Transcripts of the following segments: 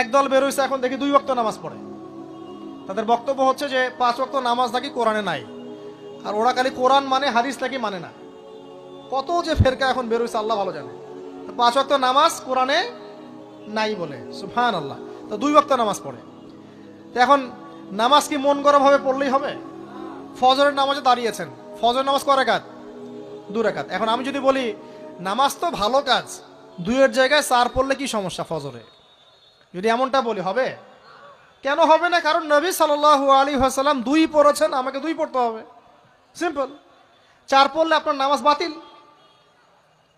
একদল বেরোইছে, এখন দেখি দুই ওয়াক্ত নামাজ পড়ে। তাদের বক্তব্য হচ্ছে যে, পাঁচ ওয়াক্ত নামাজ নাকি কোরআনে নাই। আর ওরা খালি কোরআন মানে হাদিস নাকি মানে না। কত যে ফেরকা এখন বেরোইছে, আল্লাহ ভালো জানে। পাঁচ ওয়াক্ত নামাজ কোরআনে নাই বলে সুফান আল্লাহ তো দুই ওয়াক্ত নামাজ পড়ে। তো এখন নামাজ কি মন গরম হবে পড়লেই হবে? ফজরের নামাজে দাঁড়িয়েছেন। ফজরের নামাজ করে কাজ দু রেখাত এখন আমি যদি বলি, নামাজ তো ভালো কাজ, দুইয়ের জায়গায় চার পড়লে কি সমস্যা ফজরে? যদি এমনটা বলি, হবে? কেন হবে না? কারণ নবী সাল্লাল্লাহু আলী হাসাল্লাম দুই পড়েছেন, আমাকে দুই পড়তে হবে। সিম্পল চার পড়লে আপনার নামাজ বাতিল।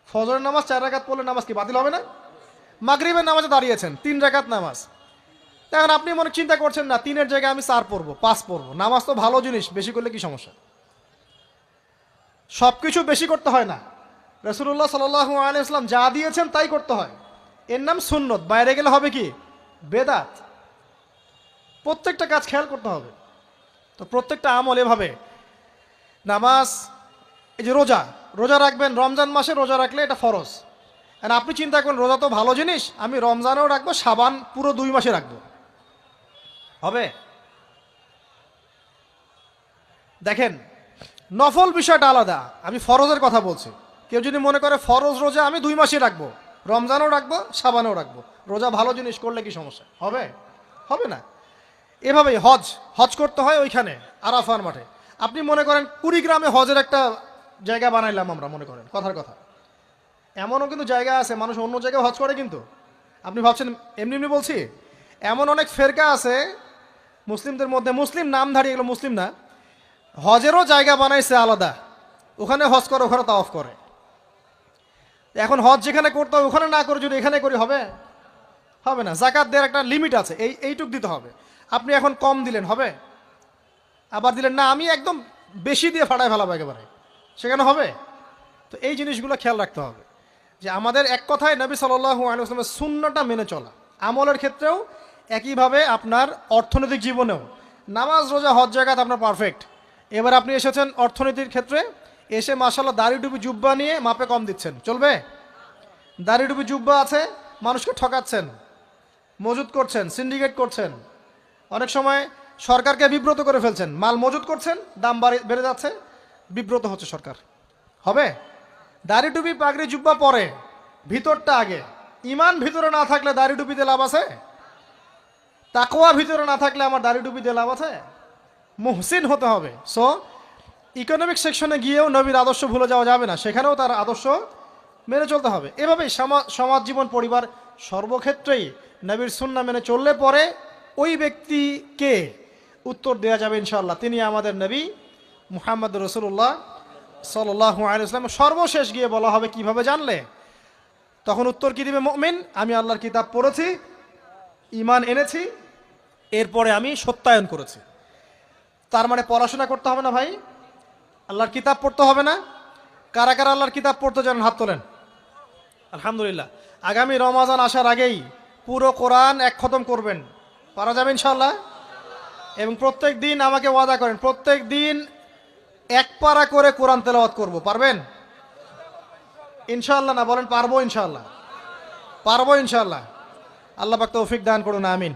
ফজরের নামাজ চার রাকাত পড়লে নামাজ কি বাতিল হবে না? মাগরিবের নামাজে দাঁড়িয়েছেন, তিন রাকাত নামাজ। এখন আপনি মনে চিন্তা করছেন না, তিনের জায়গায় আমি চার পড়ব, পাঁচ পড়ব। নামাজ তো ভালো জিনিস, বেশি করলে কি সমস্যা? সব কিছু বেশি করতে হয় না। রসুল্লাহ সাল আলাইসলাম যা দিয়েছেন তাই করতে হয়। এর নাম সুন্নত। বাইরে গেলে হবে কি? বেদাত। প্রত্যেকটা কাজ খেয়াল করতে হবে। তো প্রত্যেকটা আমল এভাবে। নামাজ, এই যে রোজা রোজা রাখবেন, রমজান মাসে রোজা রাখলে এটা ফরজ। আর আপনি চিন্তা করেন, রোজা তো ভালো জিনিস, আমি রমজানেও রাখব, সাবান পুরো দুই মাসে রাখব। হবে? দেখেন, নফল বিষয়টা আলাদা, আমি ফরজের কথা বলছি। কেউ যদি মনে করে ফরজ রোজা আমি দুই মাসে রাখব রমজানও রাখব, সাবানও রাখব। রোজা ভালো জিনিস করলে কি সমস্যা? হবে? হবে না। এভাবেই হজ হজ করতে হয় ওইখানে, আরাফার মাঠে। আপনি মনে করেন কুড়িগ্রামে হজের একটা জায়গা বানাইলাম আমরা, মনে করেন, কথার কথা। এমনও কিন্তু জায়গা আছে, মানুষ অন্য জায়গায় হজ করে কিন্তু। আপনি ভাবছেন, এমনি এমনি বলছি? এমন অনেক ফেরকা আছে, মুসলিমদের মধ্যে, মুসলিম নাম নামধারী এগুলো মুসলিম না, হজেরও জায়গা বানাইছে আলাদা। ওখানে হজ করে, ওখানে তাওয়াফ করে। এখন হজ যেখানে করতে হবে, ওখানে না করে যদি এখানে করি হবে? হবে না। জাকাত দেওয়ার একটা লিমিট আছে, এই, এইটুক দিতে হবে। আপনি এখন কম দিলেন, হবে? আবার দিলেন, না, আমি একদম বেশি দিয়ে ফাটায় ফেলাবো একেবারে। সেখানে হবে? তো এই জিনিসগুলো খেয়াল রাখতে হবে। যে আমাদের এক কথায় নবী সাল্লাহ আলুসলামের শূন্যটা মেনে চলা। আমলের ক্ষেত্রেও একইভাবে আপনার অর্থনৈতিক জীবনেও। নামাজ, রোজা, হজ জায়গাতে আপনার পারফেক্ট এবার আপনি এসেছেন অর্থনীতির ক্ষেত্রে এসে মাসাল্লাহ দাড়ি টুপি জুব্বা নিয়ে মাপে কম দিচ্ছেন। চলবে? দাড়ি টুপি জুব্বা আছে, মানুষকে ঠকাচ্ছেন, মজুত করছেন সিন্ডিকেট করছেন। অনেক সময় সরকারকে বিব্রত করে ফেলছেন। মাল মজুত করছেন, দাম বাড়ে যাচ্ছে, বিব্রত হচ্ছে সরকার। হবে? দাড়ি টুপি পাগড়ি, জুব্বা পরে, ভিতরটা আগে। ইমান ভিতরে না থাকলে দাড়ি টুপি দিয়ে লাভ আছে? তাকোয়া ভিতরে না থাকলে আমার দাড়ি টুপি দিয়ে লাভ আছে? মুহসিন হতে হবে। সো ইকোনমিক সেকশনে গিয়েও নবীর আদর্শ ভুলে যাওয়া যাবে না। সেখানেও তার আদর্শ মেনে চলতে হবে। এভাবেই সমাজ জীবন পরিবার সর্বক্ষেত্রেই নবীর সুন্না মেনে চললে পরে ওই ব্যক্তিকে উত্তর দেওয়া যাবে ইনশাল্লাহ তিনি আমাদের নবী মুহাম্মদ রসুল্লাহ সাল্লাহ আলাইসলাম সর্বশেষ গিয়ে বলা হবে কীভাবে জানলে? তখন উত্তর কি দিবে মমিন? আমি আল্লাহর কিতাব পড়েছি ইমান এনেছি, এরপরে আমি সত্যায়ন করেছি। তার মানে পড়াশোনা করতে হবে না ভাই। আল্লাহর কিতাব পড়তে হবে না? কারা কারা আল্লাহর কিতাব পড়তে জানেন হাত তোলেন। আলহামদুলিল্লাহ। আগামী রমাজান আসার আগেই পুরো কোরআন এক খতম করবেন। পারা যাবে ইনশাল্লাহ এবং প্রত্যেক দিন আমাকে ওয়াদা করেন, প্রত্যেক দিন এক পারা করে কোরআন তেলাওয়াত করব। পারবেন? ইনশাল্লাহ না, বলেন পারব ইনশাল্লাহ পারব ইনশাল্লাহ আল্লাহ পাক তৌফিক দান করুন, আমিন।